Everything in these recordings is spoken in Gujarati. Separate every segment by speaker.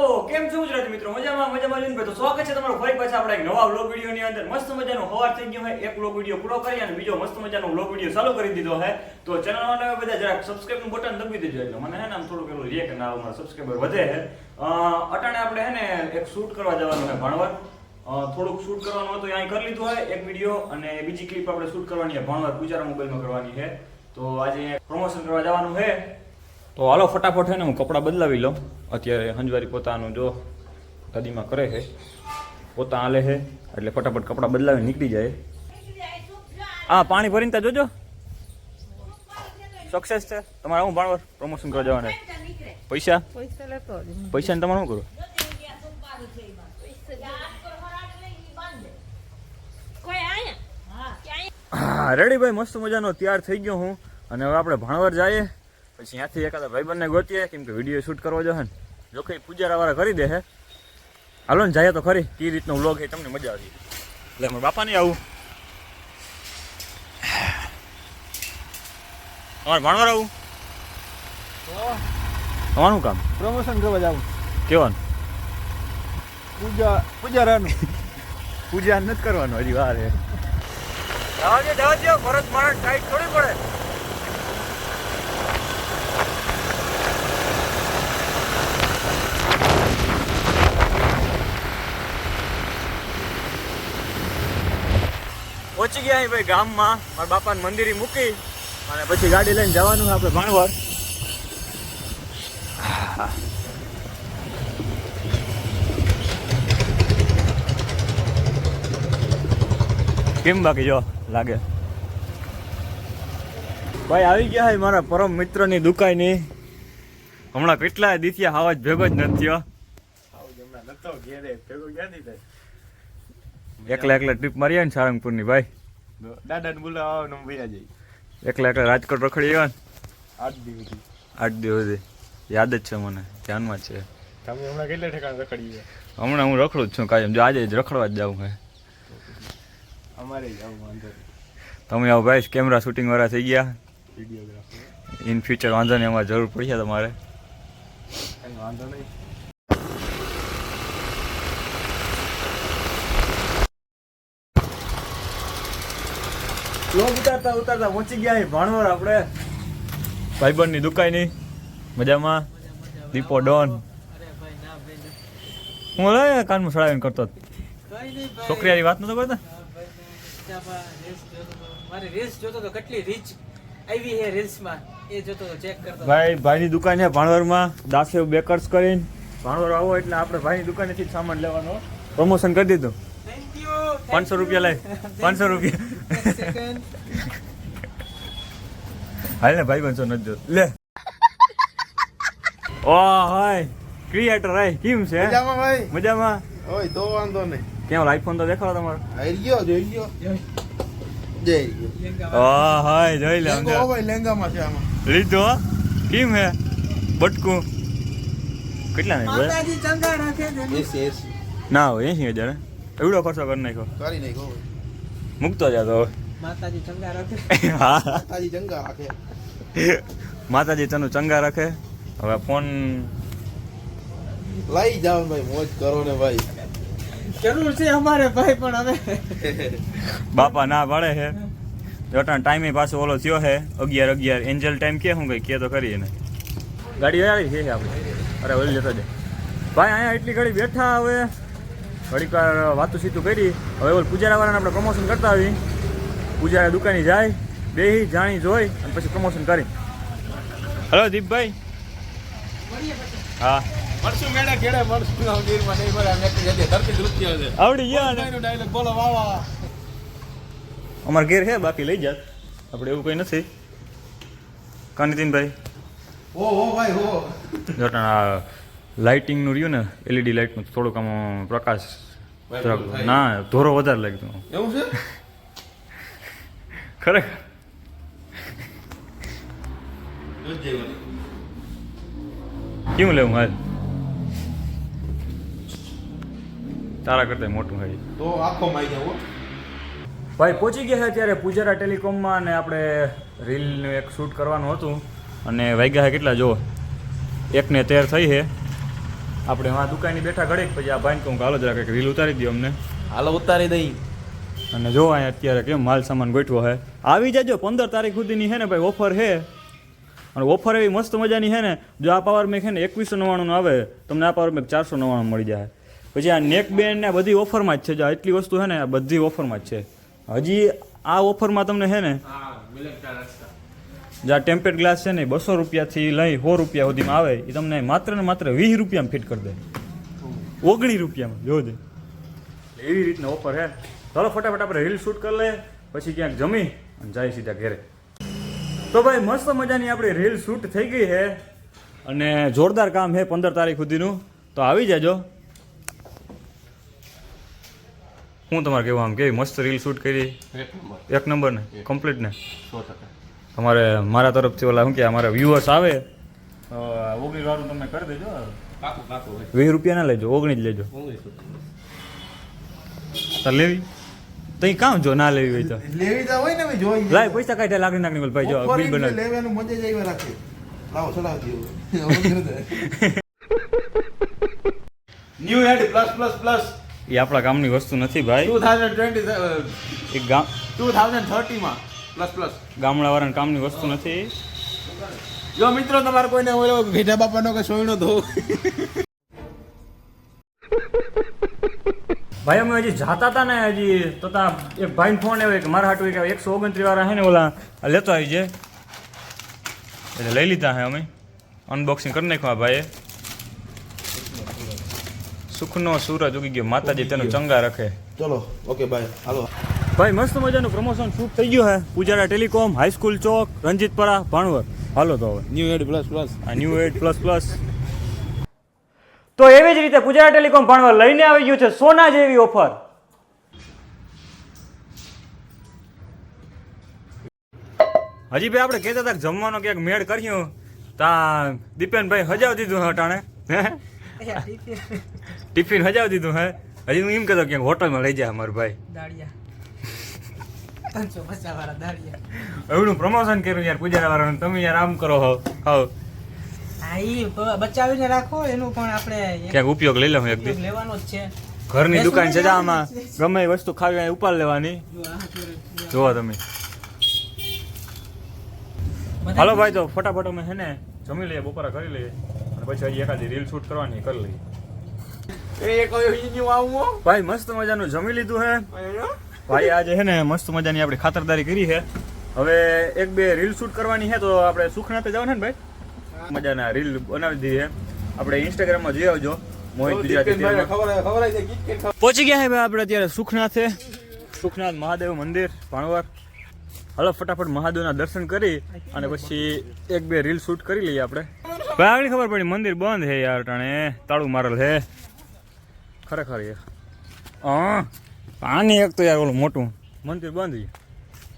Speaker 1: તો કેમ છો ગુજરાતી મિત્રો? મજામાં મજામાં જોઈને તો સ્વાગત છે તમારું ફરી પાછા આપણે એક નવા વ્લોગ વિડીયોની અંદર. મસ્ત મજાનો હવાર થઈ ગયો હોય એક વ્લોગ વીડિયો પૂરો કરી અને બીજો મસ્ત મજાનો વ્લોગ વીડિયો ચાલુ કરી દીધો હે. તો ચેનલ નવા બધા જરાક સબસ્ક્રાઇબનું બટન દબાવી દેજો એટલે મને હે ને આમ થોડું પેલું રે કે ના અમારા સબસ્ક્રાઇબર વધે હે. અટાણે આપણે હે ને એક શૂટ કરવા જવાનું છે ભણવર થોડુંક શૂટ કરવાનું હતું અહીં કરી લીધું હોય એક વીડિયો અને બીજી ક્લિપ આપણે શૂટ કરવાની છે ભણવર પૂજારા મોબાઈલમાં કરવાની છે તો આજે પ્રમોશન કરવા જવાનું છે તો હાલો, ફટાફટ છે ને હું કપડાં બદલાવી લઉં. અત્યારે હંજવારી પોતાનું જો કદીમાં કરે છે. પોતા હાલે છે, એટલે ફટાફટ કપડાં બદલાવી નીકળી જાય. હા પાણી ભરીને ત્યાં જોજો. સક્સેસ છે. તમારે હું ભણવર પ્રમોશન કરવા જવાના? પૈસા?
Speaker 2: પૈસા
Speaker 1: ને તમારે શું કરું? રેડી ભાઈ, મસ્ત મજાનો તૈયાર થઈ ગયો હું. અને હવે આપણે ભણવર જઈએ. પછી ત્યાંથી એકાદા ભાઈબંધને ગોતીએ કેમ કે વીડિયો શૂટ કરવો જો ને. જો પૂજારા પૂજારાવાળા કરી દે હે. હાલો ને જાય તો ખરી. એ રીતનો વ્લોગ છે તમને મજા આવી એટલે મારા બાપા નહીં આવું. તમારે ભણવાર આવું. તમારું કામ?
Speaker 3: પ્રમોશન કરવા જાવ.
Speaker 1: કેવાનું?
Speaker 3: પૂજા પૂજારાનું.
Speaker 1: પૂજા નથી કરવાનું હજી વાર. ભરત માણસ ટાઈટ થોડી પડે. પહોંચી ગયા ભાઈ ગામમાં. મારા બાપાને મંદિરે મૂકી અને પછી ગાડી લઈને જવાનું છે આપણે ભાણવર કેમ બાકી જો લાગે? ભાઈ આવી ગયા છે મારા પરમ મિત્રની દુકાનની. હમણાં કેટલા દીથિયા હાવા જ ભેગો જ નથી થયો.
Speaker 3: ભેગો ક્યાંથી થાય?
Speaker 1: એકલા એકલા ટ્રીપ મારી ને સારંગપુરની ભાઈ.
Speaker 3: દાદાને બોલાવા ને ભૈયા જઈ.
Speaker 1: એકલા એકલા રાજકોટ રખડી આવ્યા ને?
Speaker 3: આઠ દિવસ.
Speaker 1: આઠ દિવસ. યાદ જ છે મને ધ્યાનમાં છે.
Speaker 3: તમે હમણાં કેટલા ઠેકાણ રખડી ગયા?
Speaker 1: હમણાં હું રખડું જ છું કાયમ જો આજે જ રખડવા જ જાઉં હે.
Speaker 3: અમારે જાવ વાંધો
Speaker 1: તમે આવો ભાઈ કેમેરા શૂટિંગ વાળા થઈ ગયા.
Speaker 3: વિડીયોગ્રાફર
Speaker 1: ઇન ફ્યુચર વાંધો નહીં અમારે જરૂર પડશે તમારે.
Speaker 3: કાંઈ વાંધો નહીં.
Speaker 1: લોગ ઉતારતા ઉતારતા પહોંચી ગયા ભાણવર આપણે. ભાઈબંધની દુકાનની. મજામાં? દીપો ડોન. હું લે કાનમાં સળાવીને કરતો. હતો. છોકરી વાત નતો કરતા
Speaker 2: મારી રીલ્સ જોતો તો કેટલી રીચ આવી હે રીલ્સ એ જોતો તો ચેક કરતો.
Speaker 1: ભાઈ ભાઈની દુકાન છે ભાણવરમાં. દાસેવ બેકર્સ કરીને. ભાણવર આવો એટલે આપણે ભાઈની દુકાનેથી સામાન લેવાનો. પ્રમોશન કરી દીધું. પાંચસો રૂપિયા લઈ. પાંચસો રૂપિયા. હાલ ને ભાઈ બનશો નથી જોતો. લે. ઓ હાય. ક્રિએટર હાય. કેમ છે
Speaker 3: મજામાં ભાઈ?
Speaker 1: મજામાં?
Speaker 3: ઓય તો વાંધો નહીં.
Speaker 1: કેમ આઈફોન તો દેખાડો તમારો?
Speaker 3: આઈ ગયો જોઈ ગયો. જઈ ગયો.
Speaker 1: ઓ હાય જોઈ લે
Speaker 3: લેંગો હો ભાઈ લેંગામાં છે આમાં.
Speaker 1: લીધો? કેમ હે? બટકું. કેટલા ને
Speaker 2: માતાજી ચંગા રાખે છે.
Speaker 3: એસ એસ.
Speaker 1: ના હોય હજાર એવડો ખર્ચો કરી નાખ્યો.
Speaker 3: કરી નહીં કહો
Speaker 1: મૂકતો જતો
Speaker 2: માતાજી ચંગા રાખે.
Speaker 1: હા.
Speaker 3: તાજી જંગા રાખે.
Speaker 1: માતાજી તને ચંગા રાખે? હવે ફોન
Speaker 3: લઈ જાઓ ભાઈ મોજ કરો ને ભાઈ.
Speaker 2: જરૂર છે અમારે ભાઈ પણ હવે.
Speaker 1: બાપા ના પાડે છે જોટાણ ટાઈમે પાછો ઓલો થયો છે અગિયાર અગિયાર. એન્જલ ટાઈમ કે શું કઈ? કે તો ખરી એને. ગાડી આવી? છે આપણે. અરે ઓલી જતો જાય ભાઈ અહીંયા એટલી ઘડી બેઠા હવે. ઘડીક વાર વાતું સીતું કરી. હવે ઓલ પૂજારાવાળાને આપણે પ્રમોશન કરતા આવી પૂજારા દુકાને જાય બેહી જાણી જોઈ અને પછી પ્રમોશન કરી. હલો દીપભાઈ. હા.
Speaker 3: મળશું મેળા કેડે મળશું ના ગીરમાં નહીં એક ધરતી દૃત્ય છે.
Speaker 1: આવડી ગયા
Speaker 3: ડાયલોગ? બોલો વાહ વાહ.
Speaker 1: અમારે ઘેર છે બાકી લઈ જાત. આપણે એવું કંઈ નથી. કા ઓ
Speaker 3: હો ભાઈ હો
Speaker 1: લાઇટિંગનું રહ્યું ને એલઈડી લાઇટનું થોડુંક આમ પ્રકાશ ના ધોરો વધારે લાગતો
Speaker 3: એવું છે?
Speaker 1: ખરેખર? કેવું લેવું હાલ? તારા કરતા મોટું હોય.
Speaker 3: તો આખો માઈ જાવ
Speaker 1: ભાઈ પહોંચી ગયા અત્યારે પૂજારા ટેલિકોમમાં અને આપણે રીલનું એક શૂટ કરવાનું હતું. અને વાગ્યા કેટલા? જો એકને તેર થઈ છે. આપણે હા દુકાનની બેઠા ઘડીક પછી આ ભાઈને કહું કે હાલો જરાક રીલ ઉતારી દો અમને.
Speaker 3: હાલો ઉતારી દઈ.
Speaker 1: અને જો અહીંયા અત્યારે કેમ માલ સામાન ગોઠવો હે. આવી જજો પંદર તારીખ સુધીની છે ને ભાઈ ઓફર છે અને ઓફર એવી મસ્ત મજાની છે ને જો આ પાવર મેક છે ને એકવીસો નવ્વાણું આવે તમને આ પાવર મેક ચારસો નવ્વાણું મળી જાય. પછી આ નેક બેન્ડ ને આ બધી ઓફરમાં જ છે જો આટલી વસ્તુ છે ને આ બધી ઓફરમાં જ છે. હજી આ ઓફરમાં તમને છે ને જે આ ટેમ્પેડ ગ્લાસ છે ને બસો રૂપિયાથી લઈ સો રૂપિયા સુધીમાં આવે એ તમને માત્ર ને માત્ર વીસ રૂપિયામાં ફિટ કરી દે. ઓગણીસ રૂપિયામાં જોજે એવી રીતના ઓફર હે. ચાલો ફટાફટ આપણે રીલ શૂટ કરી લઈએ પછી ક્યાંક જમી અને જાય સીધા ઘેરે. તો ભાઈ મસ્ત મજાની આપણી રીલ શૂટ થઈ ગઈ છે અને જોરદાર કામ છે પંદર તારીખ સુધીનું. તો આવી જાજો. હું તમારે કેવું આમ કેવી મસ્ત રીલ શૂટ કરી?
Speaker 3: એક નંબર.
Speaker 1: એક નંબર ને? કમ્પ્લીટ ને?
Speaker 3: સો ટકા.
Speaker 1: તમારે મારા તરફથી ઓલા શું કે અમારા વ્યુઅર્સ આવે ઓગણીસ વાળું તમે કરી દેજો. વીસ રૂપિયા ના લેજો ઓગણીસ લેજો. તો લેવી? તઈ કામ જો ના લેવી હોય તો.
Speaker 4: લેવી તો હોય ને ભાઈ જોઈ
Speaker 1: લાય પૈસા કાઢે લાગણી નાખની બોલ ભાઈ જો બિલ બનાવ.
Speaker 4: લેવાનું મજા જ આવી રાખે. લાવો ચડાવી new head plus plus plus
Speaker 1: એ આપણા ગામની વસ્તુ નથી ભાઈ.
Speaker 4: ટુ થાઉઝન્ડ ટ્વેન્ટી
Speaker 1: એક ગામ
Speaker 4: ટુ થાઉઝન્ડ થર્ટીમાં પ્લસ પ્લસ
Speaker 1: ગામડાવાળાની કામની વસ્તુ નથી.
Speaker 4: જો મિત્રો તમારે કોઈને ઓલો ભેટા બાપાનો કે સોયનો ધો
Speaker 1: ભાઈ અમે હજી જાતા હતા ને હજી તો તા એક ભાઈ ફોન આવ્યો કે મારા હાટુ કે એકસો ઓગણત્રીસ વાળા છે ને ઓલા લેતો આવી છે એટલે લઈ લીધા હે અમે. અનબોક્સિંગ કરી નાખ્યું આ ભાઈએ. સુખનો સૂરજ ઉગી ગયો. માતાજી તેનો ચંગા રખે.
Speaker 4: ચલો ઓકે બાય હાલો.
Speaker 1: ભાઈ મસ્ત મજાનું પ્રમોશન શૂટ થઈ ગયું છે પૂજારા ટેલિકોમ હાઈસ્કૂલ ચોક રંજીતપરા ભાણવર હાલો તો હવે.
Speaker 4: ન્યૂ એડ પ્લસ પ્લસ
Speaker 1: આ ન્યૂ એટ પ્લસ પ્લસ તો એવી જ રીતે પૂજારા ટેલિકોમ ભાણવર લઈને આવી ગયું છે સોના જેવી ઓફર. હજી ભાઈ આપણે કહેતા હતા કે જમવાનો ક્યાંક મેળ કર્યો તા દીપેનભાઈ હજાવ દીધું હે અટાણે. હે? ટિફિન હજાવ દીધું હે. હજી હું એમ કહેતો ક્યાંક હોટલમાં લઈ જાય અમારું ભાઈ.
Speaker 2: દાળિયા. ત્રણસો પચાસ વાળા દાળિયા.
Speaker 1: એવડું પ્રમોશન કર્યું યાર પૂજારા વાળાનું તમે યાર આમ કરો હો. હાવ
Speaker 2: હા બચાવીને રાખો એનું પણ આપણે
Speaker 1: ક્યાંક ઉપયોગ લઈ લઉં એક દી.
Speaker 2: લેવાનો જ છે.
Speaker 1: ઘરની દુકાન છે આમાં ગમે એ વસ્તુ ખાવી હોય ઉપાડ લેવાની.
Speaker 2: જો આ જોડે.
Speaker 1: જોવો તમે. હાલો ભાઈ તો ફટાફટ અમે છે ને જમી લઈએ બપોરા કરી લઈએ. અને પછી હજી એકાદી રીલ શૂટ કરવાની કરી લઈએ. ભાઈ મસ્ત મજાનું જમી લીધું હે. ભાઈ આજે છે ને મસ્ત મજાની આપણે ખાતરદારી કરી છે. હવે એક બે રીલ શૂટ કરવાની છે તો આપણે સુખનાથે જવાના ને ભાઈ? મજાના રીલ બનાવી દઈએ આપણે ઇન્સ્ટાગ્રામમાં જોઈ આવજો. મોહિત ગુજરાતી પહોંચી ગયા છે ભાઈ આપણે અત્યારે સુખનાથે સુખનાથ મહાદેવ મંદિર ભાણવર હલો ફટાફટ મહાદેવના દર્શન કરી અને પછી એક બે રીલ શૂટ કરી લઈએ આપણે. ભાઈ આગળ ખબર પડી મંદિર બંધ છે યાર ટાણે. તાળું મારેલ છે. ખરેખર યાર. હા. આની એક તો યાર ઓલું મોટું. મંદિર બંધ.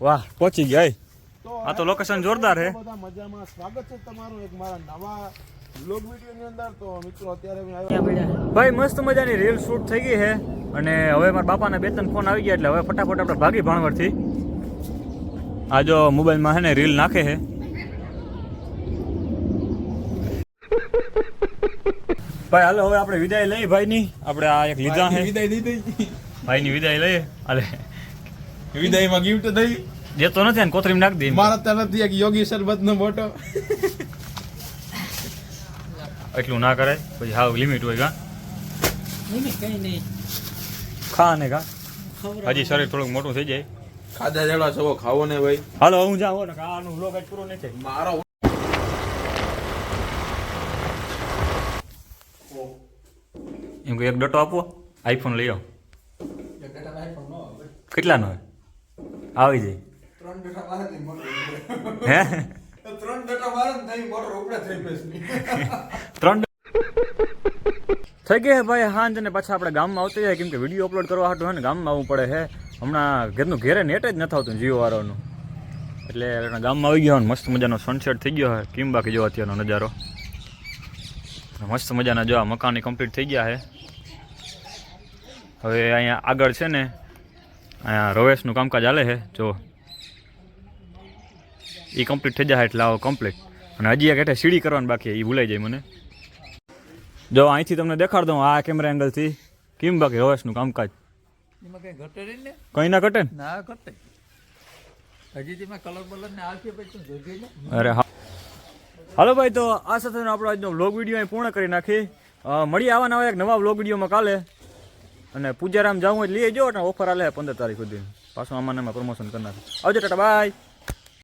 Speaker 1: વાહ. પહોંચી ગયા. આ તો લોકેશન જોરદાર છે
Speaker 4: બધા મજામાં. સ્વાગત છે તમારું એક મારા નવા બ્લોગ વિડીયોની અંદર. તો મિત્રો અત્યારે
Speaker 1: ભાઈ મસ્ત મજાની રીલ શૂટ થઈ ગઈ છે અને હવે મારા બાપાના બે ત્રણ ફોન આવી ગયા એટલે હવે ફટાફટ આપણે ભાગી ભાણવરથી આ જો મોબાઈલમાં છે ને રીલ નાખે છે ભાઈ હાલો હવે આપણે વિદાય લઈએ ભાઈની. આપણે આ એક લીધા છે
Speaker 4: વિદાય દીધી
Speaker 1: ભાઈની વિદાય લઈએ. હાલે.
Speaker 4: વિદાયમાં ગિફ્ટ દઈ.
Speaker 1: જેતો નથી ને કોથરીમાં નાખી દે
Speaker 4: મારા તરફથી એક યોગી શરબતનો મોટો.
Speaker 1: એટલું ના કરાય પછી હાવ લિમિટ હોય કા
Speaker 2: નહીં.
Speaker 1: ખા ને કા. હજી શરીર થોડુંક મોટું થઈ જાય.
Speaker 4: ખાધા જેવડા છો ખાવો ને ભાઈ.
Speaker 1: હાલો હું જાઉં ને આનું લોગ જ પૂરો નથી.
Speaker 4: મારો
Speaker 1: એમ કે એક ડટો આપો આઈફોન લઈ આવો. કેટલાનો આવી જાય. હે?
Speaker 4: ત્રણ ડટા મારે ને મોટર ઉપડે થઈ પેસની
Speaker 1: ત્રણ થઈ ગયા હે ભાઈ હાંજ અને પાછા આપણે ગામમાં આવતી જાય કેમ કે વીડિયો અપલોડ કરવા હાટું હે ને ગામમાં આવવું પડે હે. હમણાં ઘરનું ઘેરે નેટ જ નથી આવતું જીઓ વાળાનું એટલે ગામમાં આવી ગયો ને મસ્ત મજાનો સનસેટ થઈ ગયો હે. કેમ બાકી જો અત્યારનો નજારો? મસ્ત મજાના જો આ મકાન કમ્પ્લીટ થઈ ગયા છે હવે અહીંયા આગળ છે ને અહીંયા રવેશનું કામકાજ ચાલે છે જો. એ કમ્પ્લીટ થઈ જાય એટલે આવો કમ્પ્લીટ અને હજી એક હેઠે સીડી કરવાની બાકી એ ભૂલાઈ જાય મને. જો અહીંથી તમને દેખાડ દઉં આ કેમેરા એંગલથી કેમ બાકી રવેશનું કામકાજ?
Speaker 3: કઈ ઘટે નહીં ને?
Speaker 1: કંઈ ના ઘટે ના?
Speaker 3: ઘટે. હજી તેમાં કલર બલર ને આવશે પછી તું ને
Speaker 1: અરે હા. હાલો ભાઈ તો આ સાથે આપણો આજનો વ્લોગ વીડિયો અહીં પૂર્ણ કરી નાખી. મળી આવવાના આવા નવા એક નવા વ્લોગ વિડીયોમાં કાલે. અને પૂજારામ જાવું હોય લઈ જો ઓફર આલે પંદર તારીખ સુધી. પાછું આમાં પ્રમોશન કરનાર આવજો ટાટા, બાય.